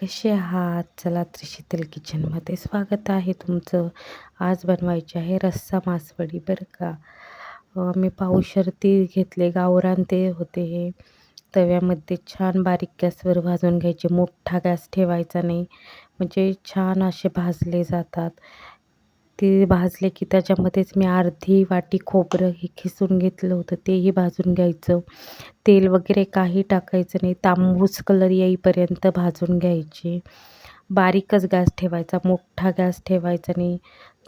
कसे आहात? चला त्रिशीतल शीतल किचनमध्ये स्वागत आहे तुमचं. आज बनवायचे आहे रस्सा मासवडी बरं का? मी पावशर तीळ घेतले गावरान ते होते हे. तव्यामध्ये छान बारीक गॅसवर भाजून घ्यायचे. मोठा गॅस ठेवायचा नाही. म्हणजे छान असे भाजले जातात. ते भाजले की त्याच्यामध्येच मी अर्धी वाटी खोबरं हे खिसून घेतलं होतं तेही भाजून घ्यायचं. तेल वगैरे काही टाकायचं नाही तांबूस कलर येईपर्यंत भाजून घ्यायचे. बारीकच गॅस ठेवायचा मोठा गॅस ठेवायचा नाही.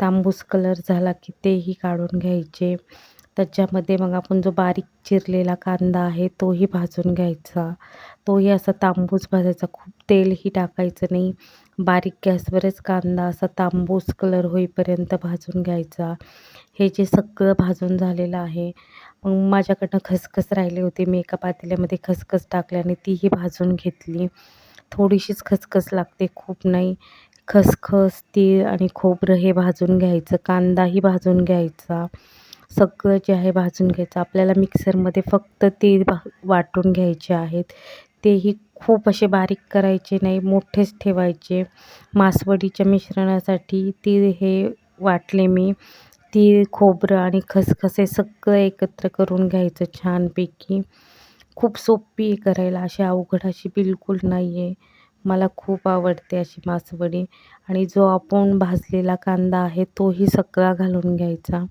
तांबूस कलर झाला की तेही काढून घ्यायचे. त्याच्यामध्ये मग आपण जो बारीक चिरलेला कांदा आहे तोही भाजून घ्यायचा. तोही असा तांबूस भाजायचा खूप तेलही टाकायचं नाही. बारीक गॅसवरच कांदा असा तांबूस कलर होईपर्यंत भाजून घ्यायचा. हे जे सगळं भाजून झालेलं आहे मग माझ्याकडनं खसखस राहिली होती. मी एका पातेल्यामध्ये खसखस टाकल्याने तीही भाजून घेतली. थोडीशीच खसखस लागते खूप नाही. खसखस तीळ आणि खोबरं हे भाजून घ्यायचं. कांदाही भाजून घ्यायचा. सगळं जे आहे भाजून घ्यायचं. आपल्याला मिक्सरमध्ये फक्त तीळ भा वाटून घ्यायचे आहेत. तेही खूप असे बारीक करायचे नाही मोठेच ठेवायचे. मासवडीच्या मिश्रणासाठी तीळ हे वाटले मी. तीळ खोबरं आणि खसखस हे सगळं एकत्र करून घ्यायचं छानपैकी. खूप सोपी आहे करायला अशी अवघड अशी बिलकुल नाही आहे मला खूप आवडते अशी मासवडी. आणि जो आपण भाजलेला कांदा आहे तोही सगळा घालून घ्यायचा.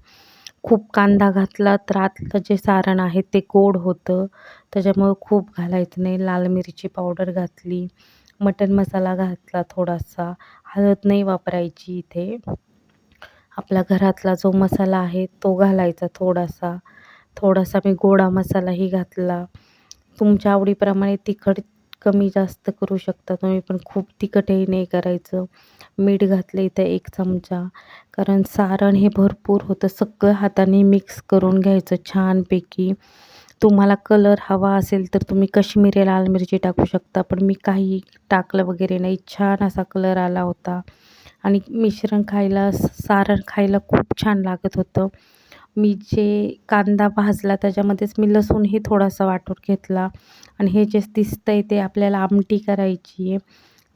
खूप कांदा घातला तर आतलं जे सारण आहे ते गोड होतं. त्याच्यामुळं खूप घालायचं नाही. लाल मिरची पावडर घातली मटन मसाला घातला थोडासा. हळद नाही वापरायची इथे. आपला घरातला जो मसाला आहे तो घालायचा थोडासा. थोडासा मी गोडा मसालाही घातला. तुमच्या आवडीप्रमाणे तिखट कमी जास्त करू शकता. तुम्ही पण खूप तिखटही नाही करायचं. मीठ घातलं इथं एक चमचा. कारण सारण हे भरपूर होतं. सगळं हाताने मिक्स करून घ्यायचं छानपैकी. तुम्हाला कलर हवा असेल तर तुम्ही कश्मीरी लाल मिरची टाकू शकता. पण मी काही टाकलं वगैरे नाही. छान असा कलर आला होता. आणि मिश्रण खायला सारण खायला खूप छान लागत होतं. मी जे कांदा भाजला त्याच्यामध्येच मी लसूणही थोडासा वाटून घेतला. आणि हे जे दिसतं आहे ते आपल्याला आमटी करायची आहे.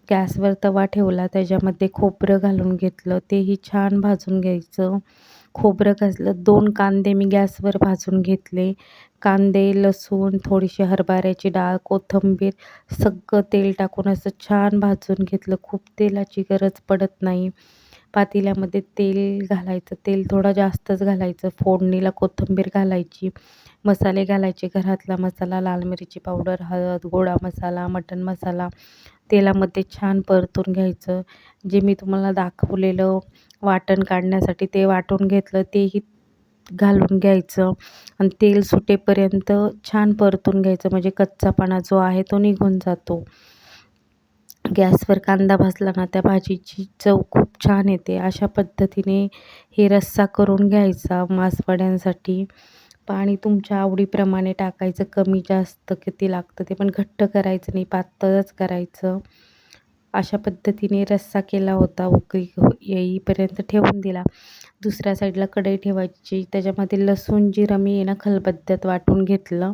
गॅसवर तवा ठेवला त्याच्यामध्ये खोबरं घालून घेतलं तेही छान भाजून घ्यायचं. खोबरं घातलं दोन कांदे मी गॅसवर भाजून घेतले. कांदे लसूण थोडीशी हरभऱ्याची डाळ कोथिंबीर सगळं तेल टाकून असं छान भाजून घेतलं. खूप तेलाची गरज पडत नाही. पातेल्यामध्ये तेल घालायचं. तेल थोडं जास्तच घालायचं. फोडणीला कोथिंबीर घालायची. मसाले घालायचे घरातला मसाला लाल मिरची पावडर हळद गोडा मसाला मटण मसाला. तेलामध्ये छान परतून घ्यायचं. जे मी तुम्हाला दाखवलेलं वाटण काढण्यासाठी ते वाटून घेतलं तेही घालून घ्यायचं आणि तेल सुटेपर्यंत छान परतून घ्यायचं. म्हणजे कच्चापणा जो आहे तो निघून जातो. गॅसवर कांदा भाजला ना त्या भाजीची चव खूप छान येते. अशा पद्धतीने हे रस्सा करून घ्यायचा मासवड्यांसाठी. पाणी तुमच्या आवडीप्रमाणे टाकायचं. कमी जास्त किती लागतं ते पण घट्ट करायचं नाही पातळच करायचं. अशा पद्धतीने रस्सा केला होता उकळी हो- येईपर्यंत ठेवून दिला. दुसऱ्या साईडला कढई ठेवायची त्याच्यामध्ये लसूण जिरं मी ना खलबत्त्यात वाटून घेतलं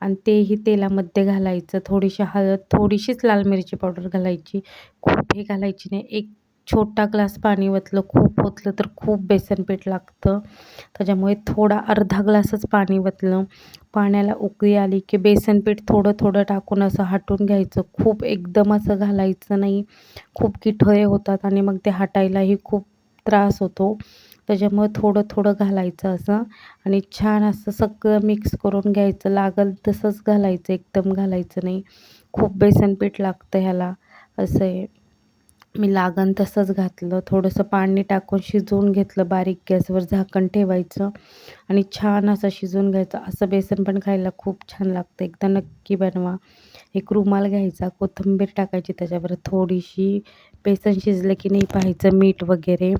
आणि तेही तेलामध्ये घालायचं. थोडीशी हळद थोडीशीच लाल मिरची पावडर घालायची. खूप हे घालायची नाही एक छोटा ग्लास पाणी ओतलं खूप ओतलं तर खूप बेसन पीठ लागतं. त्याच्यामुळे थोडा अर्धा ग्लासच पाणी ओतलं. पाण्याला उकळी आली की बेसन पीठ थोडं थोडं टाकून असं हाटून घ्यायचं. खूप एकदम असं घालायचं नाही. खूप किठळे होतात आणि मग ते हाटायलाही खूप त्रास होतो. त्याच्यामुळे थोडं थोडं घालायचं असं आणि छान असं सगळं मिक्स करून घ्यायचं. लागल तसंच घालायचं एकदम घालायचं नाही. खूप बेसन पीठ लागतं ह्याला. असं आहे. मी लागण तसंच घातलं. थोडंसं पाणी टाकून शिजवून घेतलं बारीक गॅसवर झाकण ठेवायचं आणि छान असं शिजवून घ्यायचं. असं बेसन पण खायला खूप छान लागतं. एकदा नक्की बनवा. एक रुमाल घ्यायचा कोथिंबीर टाकायची त्याच्यावर थोडीशी बेसन शिजलं की नाही पाहायचं मीठ वगैरे.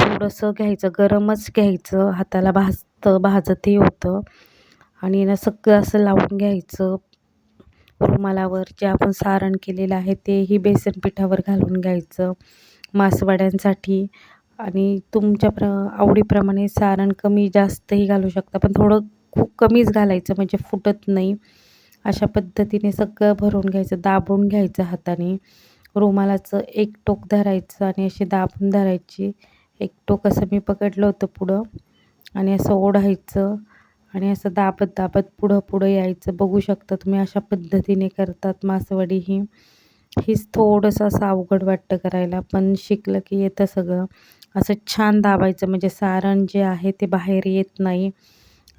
थोडंसं घ्यायचं गरमच घ्यायचं. हाताला भाजतं भाजतही होतं. आणि ना सगळं असं लावून घ्यायचं. रुमालावर जे आपण सारण केलेलं आहे तेही बेसन पिठावर घालून घ्यायचं. मासवड्यांसाठी. आणि तुमच्या प्र आवडीप्रमाणे सारण कमी जास्तही घालू शकता पण थोडं खूप कमीच घालायचं म्हणजे फुटत नाही. अशा पद्धतीने सगळं भरून घ्यायचं दाबून घ्यायचं हाताने. रुमालाचं एक टोक धरायचं आणि अशी दाबून धरायची. एक टोक असं मी पकडलं होतं पुढं. आणि असं ओढायचं. आणि असं दाबत दाबत पुढं पुढं यायचं. बघू शकता तुम्ही अशा पद्धतीने करतात मासवडी ही. हीच थोडंसं असं अवघड वाटतं करायला पण शिकलं की येतं सगळं. असं छान दाबायचं म्हणजे सारण जे आहे ते बाहेर येत नाही.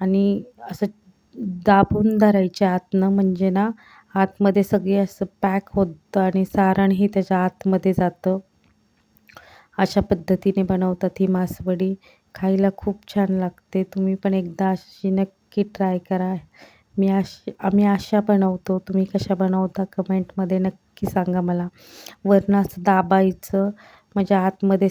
आणि असं दाबून धरायचे आतनं म्हणजे ना आतमध्ये सगळे असं पॅक होतं आणि सारणही त्याच्या आतमध्ये जातं. अशा पद्धतीने बनवतात ही मासवडी. खायला खूप छान लागते. तुम्ही पण एकदा अशी नक्की ट्राय करा. मी अशी आम्ही अशा बनवतो. तुम्ही कशा बनवता कमेंटमध्ये नक्की सांगा मला. वरनं असं दाबायचं म्हणजे आतमध्ये